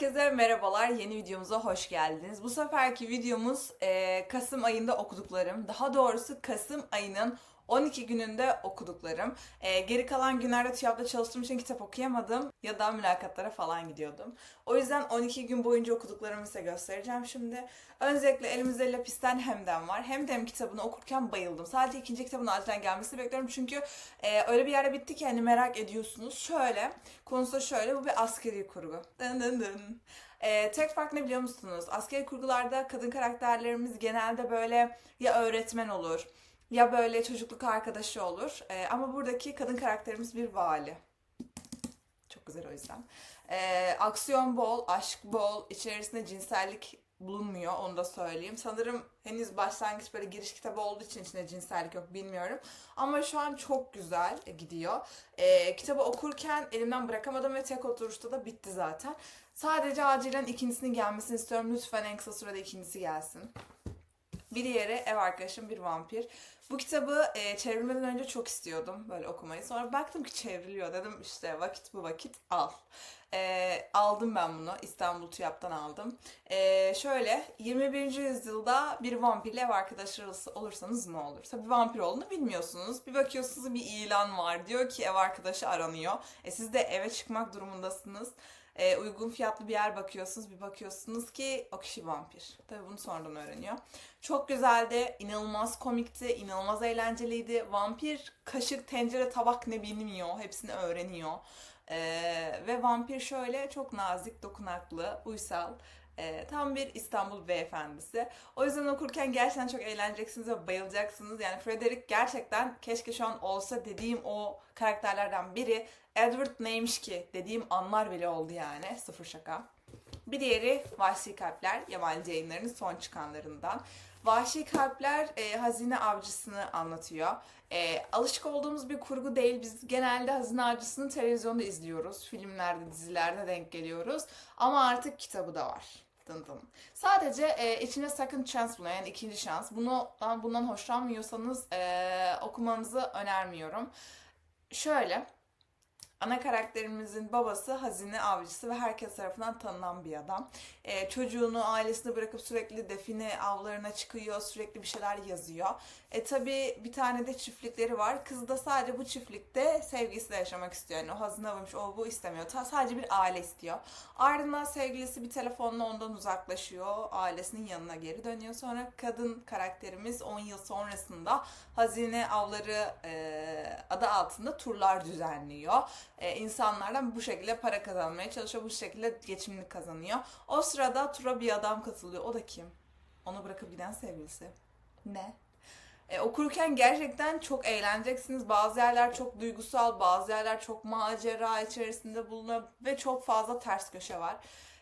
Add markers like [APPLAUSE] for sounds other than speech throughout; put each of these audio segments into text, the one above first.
Herkese merhabalar, yeni videomuza hoş geldiniz. Bu seferki videomuz e, Kasım ayında okuduklarım, daha doğrusu Kasım ayının 12 gününde okuduklarım. E, geri kalan günlerde TÜYAP'ta çalıştığım için kitap okuyamadım ya da mülakatlara falan gidiyordum. O yüzden 12 gün boyunca okuduklarımı size göstereceğim şimdi. Öncelikle elimizde Lapis'ten Hemden var. Hemden kitabını okurken bayıldım. Sadece ikinci kitabın acilen gelmesini bekliyorum çünkü e, öyle bir yere bitti ki hani merak ediyorsunuz. Şöyle, konusu şöyle, bu bir askeri kurgu. Dın dın dın. E, tek fark ne biliyor musunuz? Askeri kurgularda kadın karakterlerimiz genelde böyle ya öğretmen olur ya böyle çocukluk arkadaşı olur. E, ama buradaki kadın karakterimiz bir vali. Çok güzel o yüzden. E, aksiyon bol, aşk bol, içerisinde cinsellik bulunmuyor onu da söyleyeyim. Sanırım henüz başlangıç böyle giriş kitabı olduğu için içinde cinsellik yok bilmiyorum. Ama şu an çok güzel gidiyor. E, kitabı okurken elimden bırakamadım ve tek oturuşta da bitti zaten. Sadece acilen ikincisinin gelmesini istiyorum. Lütfen en kısa sürede ikincisi gelsin. Bir diğeri ev arkadaşım bir vampir. Bu kitabı e, çevrilmeden önce çok istiyordum böyle okumayı. Sonra baktım ki çevriliyor. Dedim işte vakit bu vakit al. E, aldım ben bunu. İstanbul TÜYAP'tan aldım. E, şöyle 21. yüzyılda bir vampirle ev arkadaşı olursanız ne olur? Tabii vampir olduğunu bilmiyorsunuz. Bir bakıyorsunuz bir ilan var. Diyor ki ev arkadaşı aranıyor. E, siz de eve çıkmak durumundasınız e, uygun fiyatlı bir yer bakıyorsunuz. Bir bakıyorsunuz ki o kişi vampir. Tabii bunu sonradan öğreniyor. Çok güzeldi. inanılmaz komikti. inanılmaz eğlenceliydi. Vampir kaşık, tencere, tabak ne bilmiyor. Hepsini öğreniyor. E, ve vampir şöyle çok nazik, dokunaklı, uysal. E, tam bir İstanbul beyefendisi. O yüzden okurken gerçekten çok eğleneceksiniz ve bayılacaksınız. Yani Frederick gerçekten keşke şu an olsa dediğim o karakterlerden biri. Edward neymiş ki dediğim anlar bile oldu yani. Sıfır şaka. Bir diğeri Vahşi Kalpler, yabancı yayınlarının son çıkanlarından. Vahşi Kalpler e, hazine avcısını anlatıyor. E, alışık olduğumuz bir kurgu değil. Biz genelde hazine avcısını televizyonda izliyoruz. Filmlerde, dizilerde denk geliyoruz. Ama artık kitabı da var. Dın dın. Sadece e, içine second chance bulunan yani ikinci şans. Bunu bundan hoşlanmıyorsanız e, okumanızı önermiyorum. Şöyle Ana karakterimizin babası hazine avcısı ve herkes tarafından tanınan bir adam. Ee, çocuğunu ailesine bırakıp sürekli define avlarına çıkıyor, sürekli bir şeyler yazıyor. E tabi bir tane de çiftlikleri var. Kız da sadece bu çiftlikte sevgisiyle yaşamak istiyor. Yani o hazine avıymış, o bu istemiyor. Ta, sadece bir aile istiyor. Ardından sevgilisi bir telefonla ondan uzaklaşıyor. Ailesinin yanına geri dönüyor. Sonra kadın karakterimiz 10 yıl sonrasında hazine avları e, adı altında turlar düzenliyor e, insanlardan bu şekilde para kazanmaya çalışıyor. Bu şekilde geçimini kazanıyor. O sırada tura bir adam katılıyor. O da kim? Onu bırakıp giden sevgilisi. Ne? E, okurken gerçekten çok eğleneceksiniz. Bazı yerler çok duygusal, bazı yerler çok macera içerisinde bulunuyor ve çok fazla ters köşe var.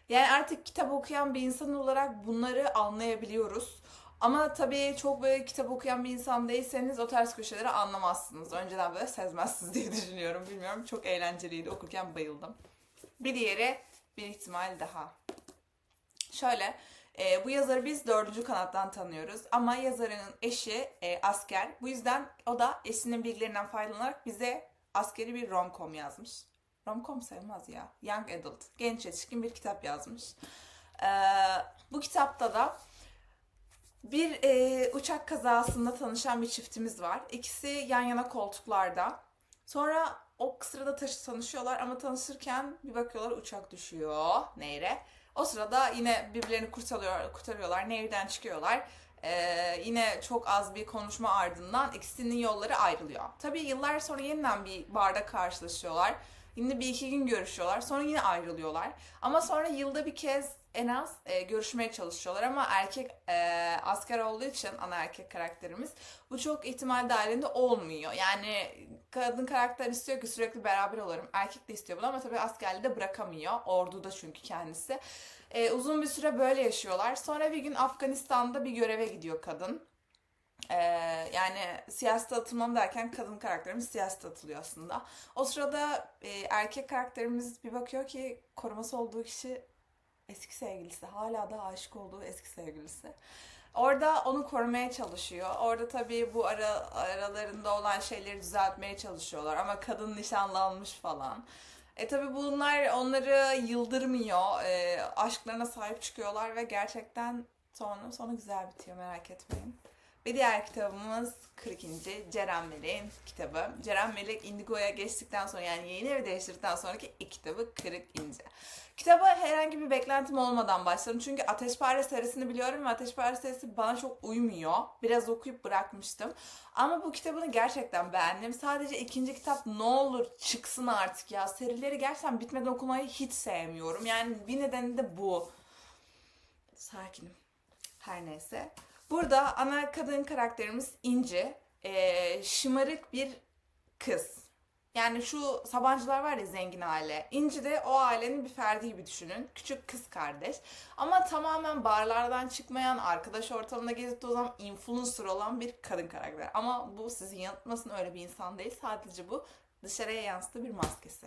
Yani artık kitap okuyan bir insan olarak bunları anlayabiliyoruz. Ama tabii çok böyle kitap okuyan bir insan değilseniz o ters köşeleri anlamazsınız. Önceden böyle sezmezsiniz diye [LAUGHS] düşünüyorum. Bilmiyorum. Çok eğlenceliydi. Okurken bayıldım. Bir diğeri bir ihtimal daha. Şöyle e, bu yazarı biz dördüncü kanattan tanıyoruz ama yazarının eşi e, asker. Bu yüzden o da eşinin bilgilerinden faydalanarak bize askeri bir romcom yazmış. Romcom sayılmaz ya. Young Adult. Genç yetişkin bir kitap yazmış. E, bu kitapta da bir e, uçak kazasında tanışan bir çiftimiz var. İkisi yan yana koltuklarda. Sonra o sırada taşı tanışıyorlar ama tanışırken bir bakıyorlar uçak düşüyor nehre. O sırada yine birbirlerini kurtarıyor, kurtarıyorlar. Nehirden çıkıyorlar. Ee, yine çok az bir konuşma ardından ikisinin yolları ayrılıyor. Tabii yıllar sonra yeniden bir barda karşılaşıyorlar. Yine bir iki gün görüşüyorlar. Sonra yine ayrılıyorlar. Ama sonra yılda bir kez en az e, görüşmeye çalışıyorlar ama erkek e, asker olduğu için ana erkek karakterimiz bu çok ihtimal dahilinde olmuyor. Yani kadın karakter istiyor ki sürekli beraber olalım. Erkek de istiyor bunu ama tabii askerliği de bırakamıyor. Orduda çünkü kendisi. E, uzun bir süre böyle yaşıyorlar. Sonra bir gün Afganistan'da bir göreve gidiyor kadın. Ee, yani siyasete atılmam derken kadın karakterimiz siyasete atılıyor aslında. O sırada e, erkek karakterimiz bir bakıyor ki koruması olduğu kişi eski sevgilisi. Hala da aşık olduğu eski sevgilisi. Orada onu korumaya çalışıyor. Orada tabii bu ara, aralarında olan şeyleri düzeltmeye çalışıyorlar. Ama kadın nişanlanmış falan. E tabi bunlar onları yıldırmıyor. E, aşklarına sahip çıkıyorlar ve gerçekten sonra sonu güzel bitiyor merak etmeyin. Bir diğer kitabımız 40. Ceren Melek'in kitabı. Ceren Melek Indigo'ya geçtikten sonra yani yeni evi değiştirdikten sonraki ilk kitabı Kırık İnce. Kitaba herhangi bir beklentim olmadan başladım. Çünkü Ateşpare serisini biliyorum ve Ateşpare serisi bana çok uymuyor. Biraz okuyup bırakmıştım. Ama bu kitabını gerçekten beğendim. Sadece ikinci kitap ne olur çıksın artık ya. Serileri gerçekten bitmeden okumayı hiç sevmiyorum. Yani bir nedeni de bu. Sakinim. Her neyse. Burada ana kadın karakterimiz İnci. Ee, şımarık bir kız. Yani şu Sabancılar var ya zengin aile. İnci de o ailenin bir ferdi gibi düşünün. Küçük kız kardeş. Ama tamamen barlardan çıkmayan, arkadaş ortamında gezip tozan, influencer olan bir kadın karakter. Ama bu sizi yanıltmasın öyle bir insan değil. Sadece bu dışarıya yansıttığı bir maskesi.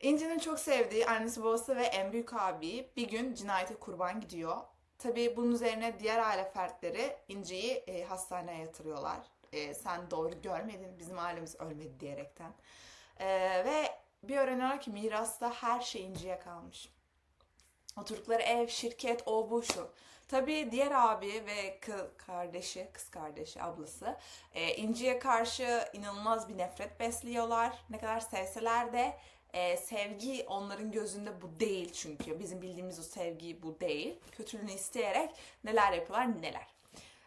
İnci'nin çok sevdiği annesi babası ve en büyük abi bir gün cinayete kurban gidiyor. Tabii bunun üzerine diğer aile fertleri İnci'yi e, hastaneye yatırıyorlar. E, sen doğru görmedin, bizim ailemiz ölmedi diyerekten. E, ve bir öğreniyorlar ki mirasta her şey İnci'ye kalmış. Oturdukları ev, şirket, o bu şu. Tabii diğer abi ve kız kardeşi, kız kardeşi, ablası e, İnci'ye karşı inanılmaz bir nefret besliyorlar. Ne kadar sevseler de e, sevgi onların gözünde bu değil çünkü. Bizim bildiğimiz o sevgi bu değil. Kötülüğünü isteyerek neler yapıyorlar neler.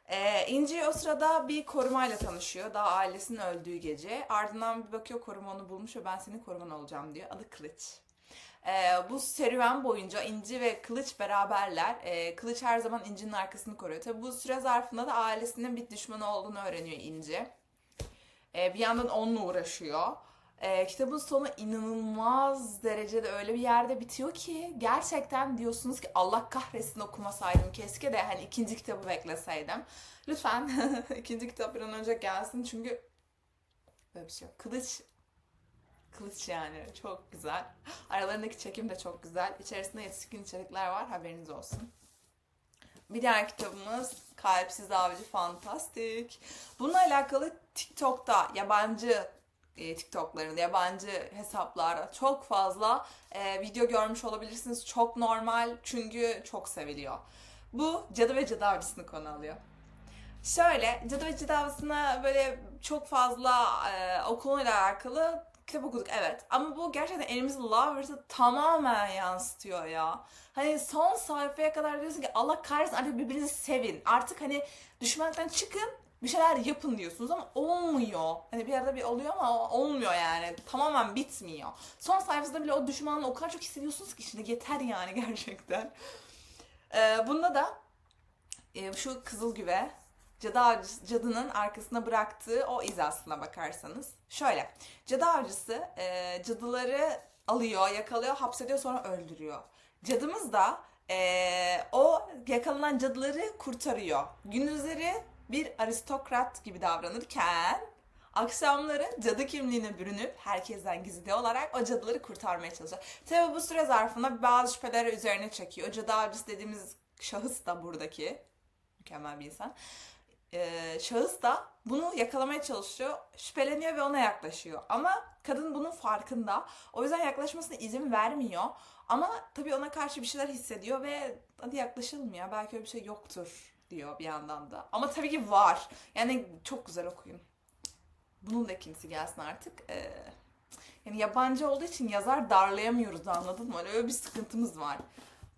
Ee, İnci o sırada bir korumayla tanışıyor. Daha ailesinin öldüğü gece. Ardından bir bakıyor koruma onu bulmuş ve ben senin koruman olacağım diyor. Adı Kılıç. Ee, bu serüven boyunca İnci ve Kılıç beraberler. Ee, Kılıç her zaman İnci'nin arkasını koruyor. Tabi bu süre zarfında da ailesinin bir düşmanı olduğunu öğreniyor İnci. Ee, bir yandan onunla uğraşıyor. Ee, kitabın sonu inanılmaz derecede öyle bir yerde bitiyor ki gerçekten diyorsunuz ki Allah kahretsin okumasaydım keşke de hani ikinci kitabı bekleseydim. Lütfen [LAUGHS] ikinci kitap bir an önce gelsin çünkü böyle bir şey yok. Kılıç Kılıç yani çok güzel. Aralarındaki çekim de çok güzel. İçerisinde yetişkin içerikler var haberiniz olsun. Bir diğer kitabımız Kalpsiz Avcı Fantastik. Bununla alakalı TikTok'ta yabancı e, TikTok'larında, yabancı hesaplarda çok fazla e, video görmüş olabilirsiniz. Çok normal çünkü çok seviliyor. Bu Cadı ve Cadı Avcısı'nı konu alıyor. Şöyle, Cadı ve Cadı Avcısı'na böyle çok fazla e, o konuyla alakalı kitap okuduk evet. Ama bu gerçekten elimizde Lovers'ı tamamen yansıtıyor ya. Hani son sayfaya kadar diyorsun ki Allah kahretsin artık birbirinizi sevin. Artık hani düşmanlıktan çıkın bir şeyler yapın diyorsunuz ama olmuyor. Hani bir arada bir oluyor ama olmuyor yani. Tamamen bitmiyor. Son sayfasında bile o düşmanlığı o kadar çok hissediyorsunuz ki şimdi yeter yani [LAUGHS] gerçekten. Ee, bunda da e, şu kızıl güve cadı avcısı, cadının arkasına bıraktığı o iz aslına bakarsanız. Şöyle, cadı avcısı e, cadıları alıyor, yakalıyor, hapsediyor sonra öldürüyor. Cadımız da e, o yakalanan cadıları kurtarıyor. Gündüzleri bir aristokrat gibi davranırken akşamları cadı kimliğine bürünüp herkesten gizli olarak o cadıları kurtarmaya çalışıyor. Tabi bu süre zarfında bazı şüpheler üzerine çekiyor. O cadı avcısı dediğimiz şahıs da buradaki mükemmel bir insan. Ee, şahıs da bunu yakalamaya çalışıyor, şüpheleniyor ve ona yaklaşıyor. Ama kadın bunun farkında. O yüzden yaklaşmasına izin vermiyor. Ama tabii ona karşı bir şeyler hissediyor ve hadi yaklaşalım ya belki öyle bir şey yoktur diyor bir yandan da. Ama tabii ki var. Yani çok güzel okuyun. Bunun da ikincisi gelsin artık. Ee, yani yabancı olduğu için yazar darlayamıyoruz anladın mı? Öyle bir sıkıntımız var.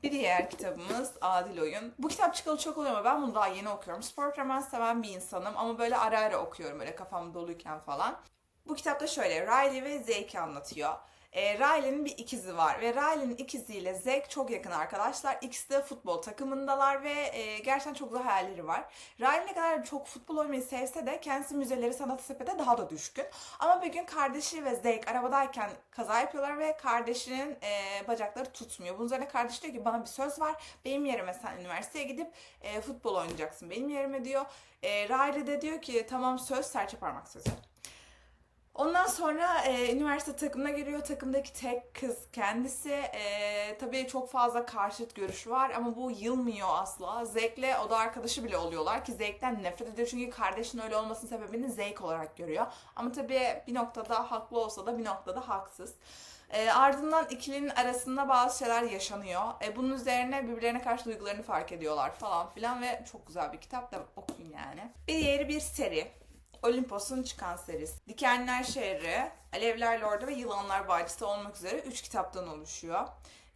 Bir diğer kitabımız Adil Oyun. Bu kitap çıkalı çok oluyor ama ben bunu daha yeni okuyorum. Spor roman seven bir insanım ama böyle ara ara okuyorum böyle kafam doluyken falan. Bu kitapta şöyle Riley ve Zake'i anlatıyor. E, Riley'nin bir ikizi var ve Riley'nin ikiziyle Zack çok yakın arkadaşlar. İkisi de futbol takımındalar ve e, gerçekten çok güzel hayalleri var. Riley ne kadar çok futbol oynamayı sevse de kendisi müzeleri sanat sepete daha da düşkün. Ama bir gün kardeşi ve Zack arabadayken kaza yapıyorlar ve kardeşinin e, bacakları tutmuyor. Bunun üzerine kardeş diyor ki bana bir söz var. Benim yerime sen üniversiteye gidip e, futbol oynayacaksın benim yerime diyor. E, Riley de diyor ki tamam söz serçe parmak sözü. Ondan sonra e, üniversite takımına giriyor. Takımdaki tek kız kendisi. E, tabii çok fazla karşıt görüş var ama bu yılmıyor asla. Zevkle o da arkadaşı bile oluyorlar ki zevkten nefret ediyor. Çünkü kardeşinin öyle olmasının sebebini zevk olarak görüyor. Ama tabii bir noktada haklı olsa da bir noktada haksız. E, ardından ikilinin arasında bazı şeyler yaşanıyor. E, bunun üzerine birbirlerine karşı duygularını fark ediyorlar falan filan ve çok güzel bir kitap da okuyun yani. Bir diğeri bir seri. Olimpos'un çıkan serisi. Dikenler Şehri, Alevler Lordu ve Yılanlar Bahçesi olmak üzere 3 kitaptan oluşuyor.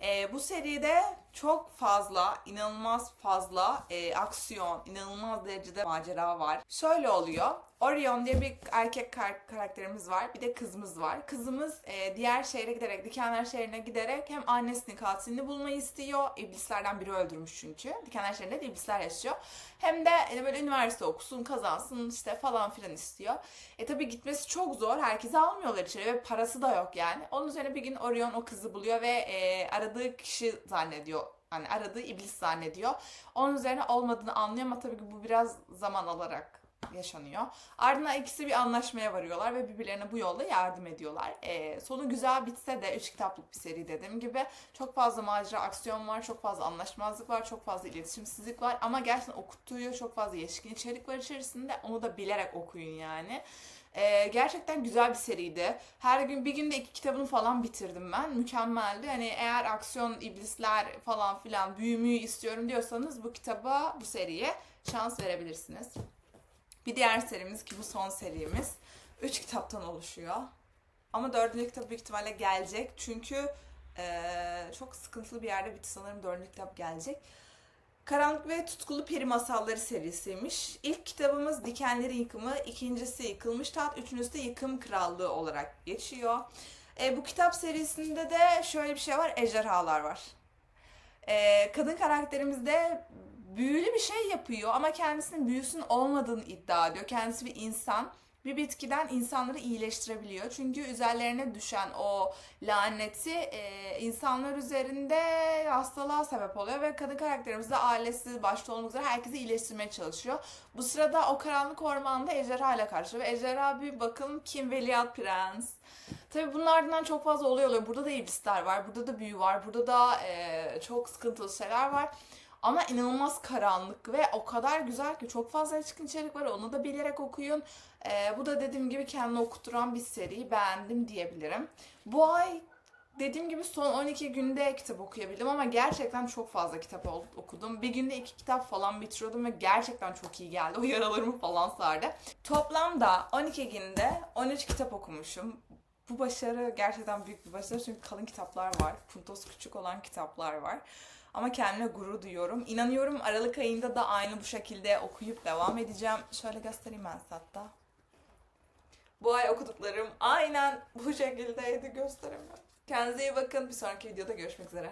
Ee, bu seride çok fazla, inanılmaz fazla e, aksiyon, inanılmaz derecede macera var. Şöyle oluyor. Orion diye bir erkek kar- karakterimiz var. Bir de kızımız var. Kızımız e, diğer şehre giderek, Dikenler şehrine giderek hem annesinin katilini bulmayı istiyor. İblislerden biri öldürmüş çünkü. Dikenler şehrinde de iblisler yaşıyor. Hem de e, böyle üniversite okusun, kazansın işte falan filan istiyor. E tabi gitmesi çok zor. Herkesi almıyorlar içeri ve parası da yok yani. Onun üzerine bir gün Orion o kızı buluyor ve e, aradığı kişi zannediyor. Yani aradığı iblis zannediyor. Onun üzerine olmadığını anlıyor ama tabii ki bu biraz zaman alarak yaşanıyor. Ardından ikisi bir anlaşmaya varıyorlar ve birbirlerine bu yolda yardım ediyorlar. E, sonu güzel bitse de 3 kitaplık bir seri dediğim gibi çok fazla macera, aksiyon var, çok fazla anlaşmazlık var, çok fazla iletişimsizlik var ama gerçekten okuttuğu çok fazla yetişkin içerik var içerisinde. Onu da bilerek okuyun yani. Ee, gerçekten güzel bir seriydi. Her gün bir günde iki kitabını falan bitirdim ben. Mükemmeldi. Hani eğer aksiyon, iblisler falan filan büyümüyü istiyorum diyorsanız bu kitaba, bu seriye şans verebilirsiniz. Bir diğer serimiz ki bu son serimiz. Üç kitaptan oluşuyor. Ama dördüncü kitap büyük ihtimalle gelecek. Çünkü eee, çok sıkıntılı bir yerde bitti sanırım dördüncü kitap gelecek. Karanlık ve Tutkulu Peri Masalları serisiymiş. İlk kitabımız Dikenlerin Yıkımı, ikincisi Yıkılmış Taht, üçüncüsü de Yıkım Krallığı olarak geçiyor. E, bu kitap serisinde de şöyle bir şey var, ejderhalar var. E, kadın karakterimiz de büyülü bir şey yapıyor ama kendisinin büyüsünün olmadığını iddia ediyor. Kendisi bir insan. Bir bitkiden insanları iyileştirebiliyor. Çünkü üzerlerine düşen o laneti e, insanlar üzerinde hastalığa sebep oluyor ve kadın karakterimiz de ailesi başta olmak üzere herkesi iyileştirmeye çalışıyor. Bu sırada o karanlık ormanda ejderha ile karşılıyor ve ejderha bir bakın kim veliaht prens. Tabii bunun ardından çok fazla olay oluyor. Burada da iblisler var, burada da büyü var, burada da e, çok sıkıntılı şeyler var. Ama inanılmaz karanlık ve o kadar güzel ki çok fazla çıkın içerik var. Onu da bilerek okuyun. Ee, bu da dediğim gibi kendini okutturan bir seri. Beğendim diyebilirim. Bu ay dediğim gibi son 12 günde kitap okuyabildim ama gerçekten çok fazla kitap okudum. Bir günde iki kitap falan bitiriyordum ve gerçekten çok iyi geldi. [LAUGHS] O yaralarımı falan sardı. Toplamda 12 günde 13 kitap okumuşum. Bu başarı gerçekten büyük bir başarı çünkü kalın kitaplar var. Puntosu küçük olan kitaplar var. Ama kendime gurur duyuyorum. İnanıyorum Aralık ayında da aynı bu şekilde okuyup devam edeceğim. Şöyle göstereyim ben hatta. Bu ay okuduklarım aynen bu şekildeydi gösteremiyorum. Kendinize iyi bakın. Bir sonraki videoda görüşmek üzere.